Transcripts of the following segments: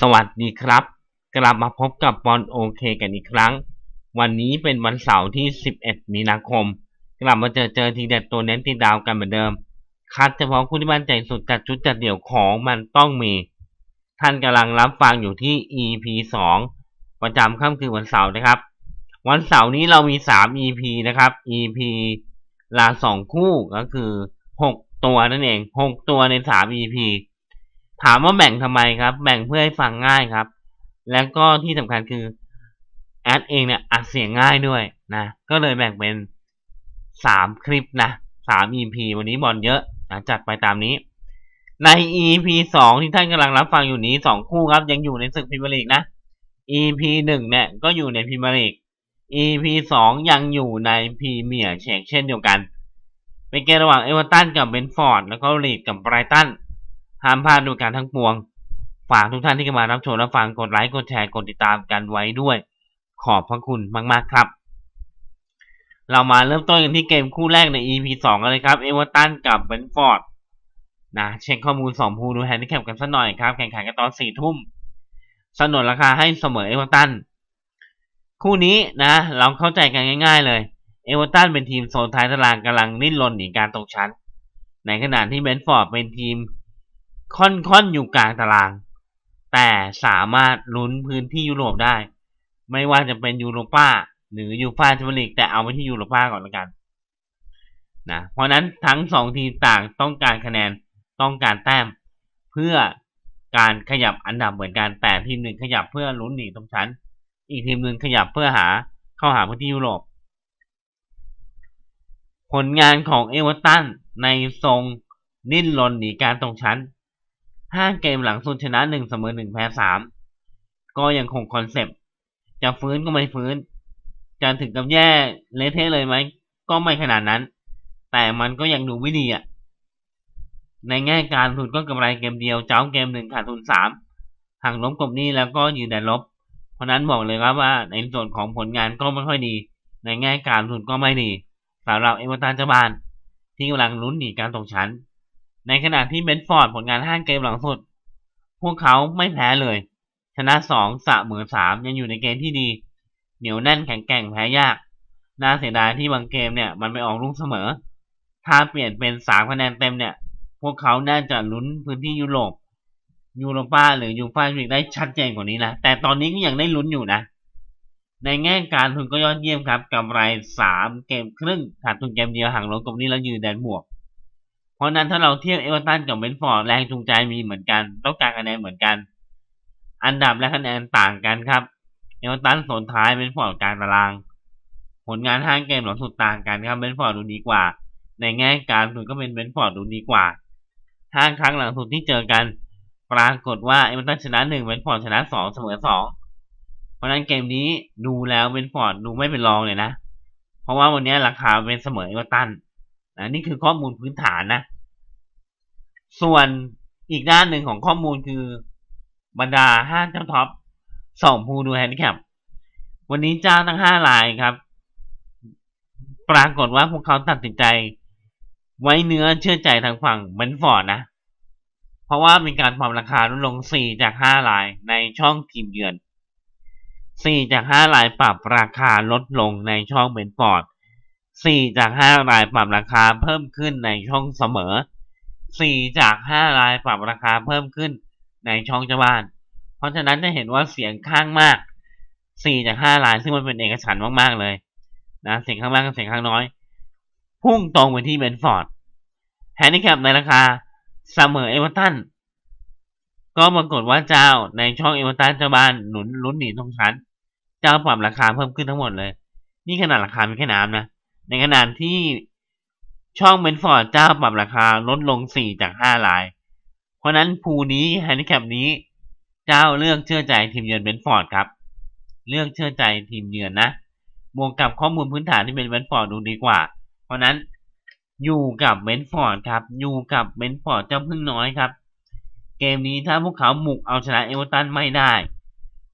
สวัสดีครับ กลับมาพบกับบอลโอเคกันอีกครั้ง วันนี้เป็นวันเสาร์ที่ 11 มีนาคม กลับมาเจอเจอทีเด็ดตัวเน้นตีดาวกันเหมือนเดิม คัดเฉพาะคู่ที่มั่นใจสุดจัดชุดจัดเดี่ยวของมันต้องมี ท่านกำลังรับฟังอยู่ที่ EP 2 ประจำค่ำคืนวันเสาร์นะครับ วันเสาร์นี้เรามี 3 EP นะครับ EP ลาสองคู่ก็คือ 6 ตัวนั่นเอง 6 ตัวใน 3 EP ถามว่าแบ่งทำไมครับ แบ่งเพื่อให้ฟังง่ายครับ แล้วก็ที่สำคัญคือแอดเองเนี่ยอัดเสียงง่ายด้วยนะ ก็เลยแบ่งเป็น3คลิปนะ3 EP วันนี้บอลเยอะนะจัดไปตามนี้ ใน EP 2ที่ท่านกำลังรับฟังอยู่นี้2คู่ครับ ยังอยู่ในศึกพรีเมียร์ลีกนะ EP 1เนี่ยก็อยู่ในพรีเมียร์ลีก EP 2ยังอยู่ในพรีเมียร์เชกเช่นเดียวกันเป็นเกมระหว่างเอเวอร์ตันกับเบนฟอร์ดแล้วก็ลีดกับไบรตัน ห้ามพลาดดูการทั้งปวง ฝากทุกท่านที่เข้ามารับชมรับฟังกดไลค์กดแชร์กดติดตามกันไว้ด้วย ขอบพระคุณมากๆครับ เรามาเริ่มต้นกันที่เกมคู่แรกใน EP 2กันเลยครับเอเวอร์ตันกับเบนฟอร์ดนะเช็คข้อมูล2ภูดูแฮนดิแคปกันสักหน่อยครับ แข่งขันกันตอน4ทุ่มสนนราคาให้เสมอเอเวอร์ตันคู่นี้นะ เราเข้าใจกันง่าย ๆ เลย เอเวอร์ตันเป็นทีมโซนท้ายตารางกำลังนิ่นรนหนีการตกชั้น ในขณะที่เบนฟอร์ดเป็นทีม ค่อนๆอยู่กลางตาราง แต่สามารถลุ้นพื้นที่ยุโรปได้ ไม่ว่าจะเป็นยูโรป้าหรือยูฟ่าแชมเปี้ยนลีกแต่เอาไปที่ยูโรป้าก่อนละกันนะเพราะนั้นทั้งสองทีมต่างต้องการคะแนนต้องการแต้ม เพื่อการขยับอันดับเหมือนกันแต่ทีมหนึ่งขยับเพื่อลุ้นหนีตรงชั้น อีกทีมหนึ่งขยับเพื่อหาเข้าหาพื้นที่ยุโรป ผลงานของเอเวอร์ตันในทรงนิ่นรนหนีการตรงชั้น ห้าเกมหลังสุดชนะหนึ่งเสมอหนึ่งแพ้สามก็ยังคงคอนเซปต์จะฟื้นก็ไม่ฟื้นจะถึงกับแย่เละเทะเลยไหมก็ไม่ขนาดนั้น แต่มันก็ยังดูไม่ดีอะในแง่การทุนก็กำไรเกมเดียว เจ้าเกมหนึ่งขาดทุนสามห่างล้มกบนี้แล้วก็ยืนแดนลบ เพราะนั้นบอกเลยครับว่าในส่วนของผลงานก็ไม่ค่อยดี ในแง่การทุนก็ไม่ดีสำหรับเอเวอร์ตันเจ้าบ้าน ที่กำลังลุ้นหนีการตกชั้น ในขณะที่เบนฟอร์ดผลงานห้าเกมหลังสุด พวกเขาไม่แพ้เลย ชนะสองสะเหมือสามยังอยู่ในเกมที่ดี เหนียวแน่นแข็งแกร่งแพ้ยาก น่าเสียดายที่บางเกมเนี่ยมันไปออกลูกเสมอ ถ้าเปลี่ยนเป็นสามคะแนนเต็มเนี่ย พวกเขาน่าจะลุ้นพื้นที่ยุโรปยูโรป้าหรือยูฟ่าลีกได้ชัดเจนกว่านี้นะ แต่ตอนนี้ก็ยังได้ลุ้นอยู่นะ ในแง่การทุนก็ยอดเยี่ยมครับกำไรสามเกมครึ่งขาดทุนเกมเดียวห่างลงตรงนี้แล้วยืนแดนบวก ราะนั้นถ้าเราเทียบเอเวอร์ตันกับเบนฟอร์ดแรงจูงใจมีเหมือนกัน ต้องการคะแนนเหมือนกัน อันดับและคะแนนต่างกันครับ เอเวอร์ตันโซนท้ายเบนฟอร์ดกลางตาราง ผลงานห้างเกมหลังสุดต่างกันครับเบนฟอร์ดดูดีกว่า ในแง่การทุนก็เป็นเบนฟอร์ดดูดีกว่าห้างครั้งหลังสุดที่เจอกัน ปรากฏว่าเอเวอร์ตันชนะหนึ่งเบนฟอร์ดชนะสองเสมอสองเพราะนั้นเกมนี้ดูแล้วเบนฟอร์ดดูไม่เป็นรองเลยนะ เพราะว่าวันนี้ราคาเป็นเสมอเอเวอร์ตันนะนี่คือข้อมูลพื้นฐานนะ ส่วนอีกด้านหนึ่งของข้อมูลคือบรรดาห้าเจ้าท็อปสองผู้ดูแฮนดิแคปวันนี้เจ้าทั้งห้ารายครับ ปรากฏว่าพวกเขาตัดสินใจ ไว้เนื้อเชื่อใจทางฝั่งเบนฟอร์ดนะ เพราะว่ามีการปรับราคาลดลงสี่จากห้ารายในช่องทีมเยือนสี่จากห้ารายปรับราคาลดลงในช่องเบนฟอร์ดสี่จากห้ารายปรับราคาเพิ่มขึ้นในช่องเสมอ สี่จากห้ารายปรับราคาเพิ่มขึ้นในช่องเจ้าบ้าน เพราะฉะนั้นจะเห็นว่าเสียงข้างมากสี่จากห้ารายซึ่งมันเป็นเอกฉันมากๆเลยนะเสียงข้างมากกับเสียงข้างน้อย พุ่งตรงไปที่เบนฟอร์ดแฮนดิแคปในราคาเสมอเอเวอร์ตันก็ปรากฏว่าเจ้าในช่องเอเวอร์ตันเจ้าบ้านหนุนลุ้นหนีทงชั้น เจ้าปรับราคาเพิ่มขึ้นทั้งหมดเลย นี่ขนาดราคาเป็นแค่น้ำนะ ในขณะที่ ช่องเบนฟอร์ดเจ้าปรับราคาลดลง 4 จาก 5 ลาย เพราะนั้นภูนี้แฮนดิแคปนี้ เจ้าเลือกเชื่อใจทีมเยือนเบนฟอร์ดครับ เลือกเชื่อใจทีมเยือนนะบวกกับข้อมูลพื้นฐานที่เป็นเบนฟอร์ดดูดีกว่า เพราะนั้นอยู่กับเบนฟอร์ดครับ อยู่กับเบนฟอร์ดเจ้าพึ่งน้อยครับ เกมนี้ถ้าพวกเขาหมุกเอาชนะเอเวอร์ตันไม่ได้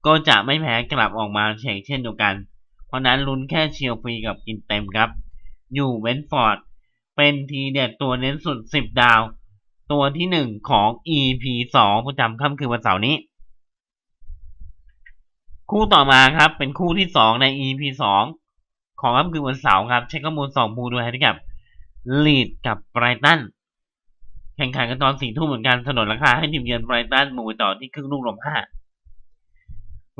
ก็จะไม่แพ้กลับออกมาเฉกเช่นเดียวกัน เพราะนั้นลุ้นแค่เชียร์ฟรีกับกินเต็มครับ อยู่เบนฟอร์ด เป็นทีเด็ดตัวเน้นสุด 10 ดาว ตัวที่ 1 ของ EP 2ประจำค่ำคืนวันเสาร์นี้ คู่ต่อมาครับ เป็นคู่ที่สองใน EP สองของค่ำคืนวันเสาร์ครับ เช็คข้อมูลสองบูด้วยให้กับลีดกับไบรตันแข่งขันกันตอนสี่ทุ่มเหมือนกันถนนราคาให้ทีมเยือนไบรตันมูไปต่อที่ครึ่งลูกลมห้า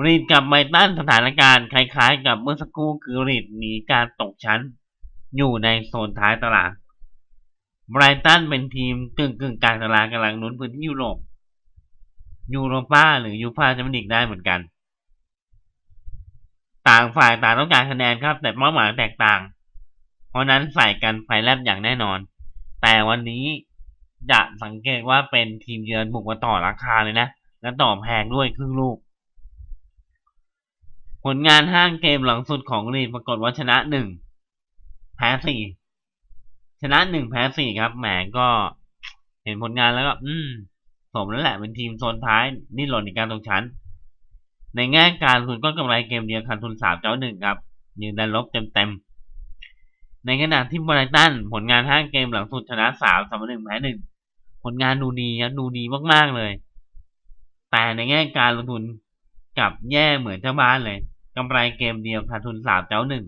รีดกับไบรตันสถานการณ์คล้ายๆ กับเมื่อสักครู่คือรีดหนีการตกชั้น อยู่ในโซนท้ายตาราง ไบรตันเป็นทีมกึ่งกึ่งกลางตารางกำลังหนุนพื้นที่ยุโรปยูโรป้าหรือยูฟ่าจะไม่ดิกได้เหมือนกัน ต่างฝ่ายต่างต้องการคะแนนครับ แต่เป้าหมายแตกต่าง เพราะนั้นใส่กันไฟแลบอย่างแน่นอน แต่วันนี้จะสังเกตว่าเป็นทีมเยือนบุกมาต่อราคาเลยนะ และต่อแพงด้วยครึ่งลูก ผลงานห้างเกมหลังสุดของลีดปรากฏว่าชนะหนึ่งแพ้สี่ ชนะหนึ่งแพ้สี่ครับแหมก็เห็นผลงานแล้วก็อืมสมแล้วแหละเป็นทีมโซนท้ายนี่หล่นในการตรงชั้น ในแง่การทุนก็กำไรเกมเดียวขาดทุนสามเจ้าหนึ่งครับ ยืนดันลบเต็มเต็มๆในขณะที่บรายตันผลงานห้าเกมหลังสุดชนะสามเสมอหนึ่งแพ้หนึ่งผลงานดูดีนะดูดีมากๆเลย แต่ในแง่การลงทุนกับแย่เหมือนเจ้าบ้านเลยกำไรเกมเดียวขาดทุนสามเจ้าหนึ่ง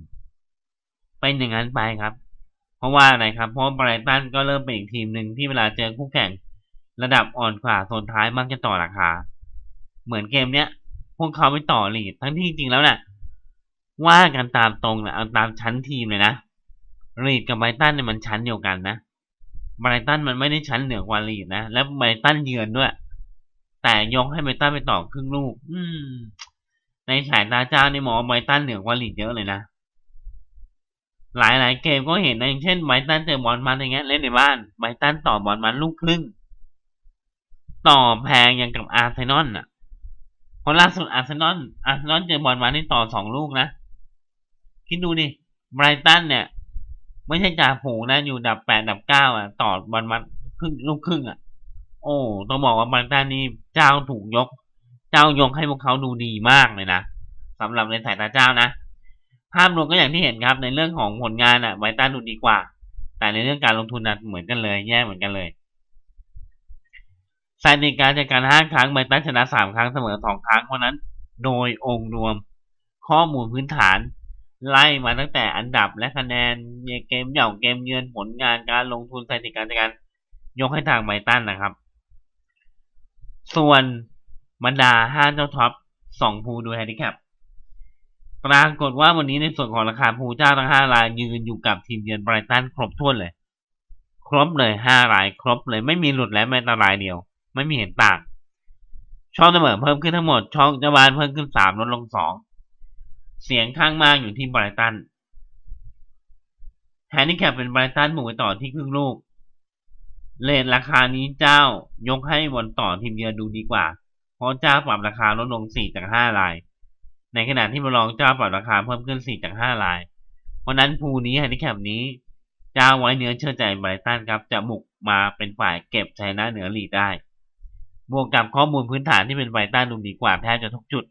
เป็นอย่างนั้นไปครับ เพราะว่าอะไรครับ เพราะไบรตันก็เริ่มเป็นอีกทีมหนึ่งที่เวลาเจอคู่แข่งระดับอ่อนกว่าโซนท้ายมักจะต่อราคา เหมือนเกมเนี้ย พวกเขาไม่ต่อลีดทั้งที่จริงแล้วน่ะ ว่ากันตามตรงนะเอาตามชั้นทีมเลยนะลีดกับไบรตันเนี่ยมันชั้นเดียวกันนะไบรตันมันไม่ได้ชั้นเหนือกว่าลีดนะและไบรตันเยือนด้วย แต่ยกให้ไบรตันไปต่อครึ่งลูก อืม ในสายตาเจ้าในหมอไบรตันเหนือกว่าลีดเยอะเลยนะ หลายหลายเกมก็เห็นนะอย่างเช่นไบรตันเจอบอลมันอย่างเงี้ยเล่นในบ้านไบรตันต่อบอลมันลูกครึ่ง ต่อแพงอย่างกับอาร์เซนอลน่ะเพราะล่าสุดอาร์เซนอลอาร์เซนอลเจอบอลมานี่ต่อสองลูกนะคิดดูดิไบรตันเนี่ย ไม่ใช่จ่าฝูงนะอยู่ดับแปดดับเก้าอะ ต่อบอลมาครึ่งลูกครึ่งอะ โอ้ต้องบอกว่าไบรตันนี่เจ้าถูกยก เจ้ายกให้พวกเขาดูดีมากเลยนะสำหรับในสายตาเจ้านะ ภาพรวมก็อย่างที่เห็นครับ ในเรื่องของผลงานอะไบตันดูดีกว่า แต่ในเรื่องการลงทุนน่ะเหมือนกันเลยแย่เหมือนกันเลยสถิติการจัดการห้าครั้งไบตันชนะสามครั้งเสมอสองครั้งเพราะนั้น โดยองค์รวมข้อมูลพื้นฐาน ไล่มาตั้งแต่อันดับและคะแนนเกมเหย่าเกมเยือนผลงานการลงทุนสถิติการจัดการยกให้ทางไบตันนะครับ ส่วนบรรดาห้าเจ้าท็อปสองภูดูแฮนดิแคป ปรากฏว่าวันนี้ในส่วนของราคาภูเจ้าทั้งห้ารายยืนอยู่กับทีมเยือนไบรตันครบถ้วนเลย ครบเลยห้ารายครบเลยไม่มีหลุดและแม้แต่รายเดียว ไม่มีเห็นต่างช่องเสมอเพิ่มขึ้นทั้งหมด ช่องเจ้าบ้านเพิ่มขึ้นสามลดลงสองเสียงข้างมากอยู่ที่ไบรตันแฮนดิแคปเป็นไบรตันหมู่ไปต่อที่ครึ่งลูกเลทราคานี้เจ้ายกให้บอลต่อทีมเยือนดูดีกว่า เพราะเจ้าปรับราคาลดลงสี่จากห้าราย ในขณะที่บอลองเจ้าปรับราคาเพิ่มขึ้นสี่จากห้ารายเพราะนั้นภูนี้แฮนดิแคปนี้เจ้าไว้เนื้อเชื่อใจไบรตันครับจะบุกมาเป็นฝ่ายเก็บชัยนะเหนือลีดได้ บวกกับข้อมูลพื้นฐานที่เป็นไบรตันดูดีกว่าแทบจะทุกจุด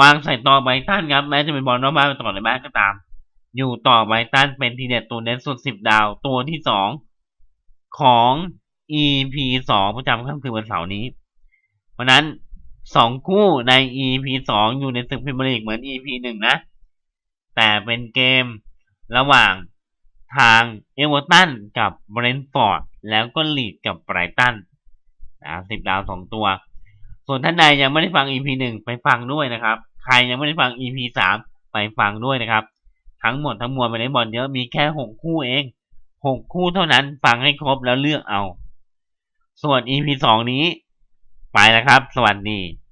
วางใส่ต่อไบรตันครับแม้จะเป็นบอลนอกบ้านไปต่อในบ้านก็ตาม อยู่ต่อไบรตันเป็นทีเด็ดตัวเน้นสุดสิบดาวตัวที่สองของ EP สองประจำค่ำคืนวันเสาร์นี้เพราะนั้น สองคู่ใน EP สองอยู่ในศึกพรีเมียร์ลีกเหมือน EP หนึ่งนะ แต่เป็นเกมระหว่างทางเอเวอร์ตันกับเบรนท์ฟอร์ดแล้วก็ลีดกับไบรตันนะสิบดาวสองตัว ส่วนท่านใดยังไม่ได้ฟัง EP หนึ่งไปฟังด้วยนะครับ ใครยังไม่ได้ฟัง EP สามไปฟังด้วยนะครับ ทั้งหมดทั้งมวลไปในบอลเยอะมีแค่หกคู่เองหกคู่เท่านั้นฟังให้ครบแล้วเลือกเอา ส่วน EP สองนี้ ไปแล้วครับ สวัสดี